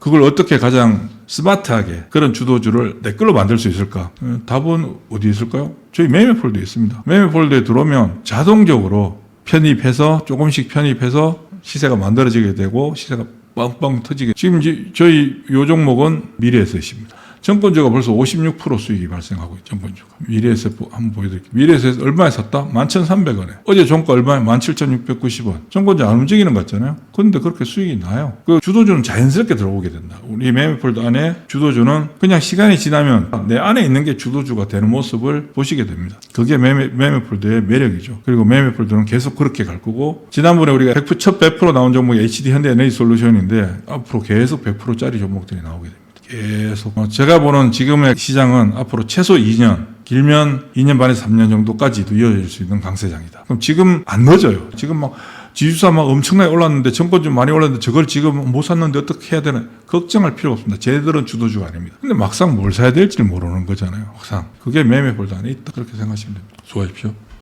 그걸 어떻게 가장 스마트하게 그런 주도주를 내 걸로 만들 수 있을까? 어, 답은 어디 있을까요? 저희 매매 폴더에 있습니다. 매매 폴더에 들어오면 자동적으로 편입해서 조금씩 편입해서 시세가 만들어지게 되고 시세가 빵빵 터지게 지금 저희 요 종목은 미래에셋입니다. 정권주가 벌써 56% 수익이 발생하고 있죠. 정권주가. 미래에셋 보- 한번 보여드릴게요. 미래에셋 얼마에 샀다? 11,300원에. 어제 종가 얼마에? 17,690원. 정권주 안 움직이는 것 같잖아요. 그런데 그렇게 수익이 나요. 그 주도주는 자연스럽게 들어오게 된다. 우리 매매폴더 안에 주도주는 그냥 시간이 지나면 내 안에 있는 게 주도주가 되는 모습을 보시게 됩니다. 그게 매매, 매매폴더의 매력이죠. 그리고 매매폴더는 계속 그렇게 갈 거고 지난번에 우리가 100%, 첫 100% 나온 종목이 HD 현대 에너지 솔루션인데 앞으로 계속 100%짜리 종목들이 나오게 됩니다. 계속 어, 제가 보는 지금의 시장은 앞으로 최소 2년 길면 2년 반에서 3년 정도까지도 이어질 수 있는 강세장이다. 그럼 지금 안 늦어요. 지금 막 지주사 막 엄청나게 올랐는데 정권 좀 많이 올랐는데 저걸 지금 못 샀는데 어떻게 해야 되나 걱정할 필요가 없습니다. 쟤들은 주도주가 아닙니다. 근데 막상 뭘 사야 될지 모르는 거잖아요. 항상 그게 매매 볼드 안에 있다 그렇게 생각하시면 됩니다. 수고하십시오.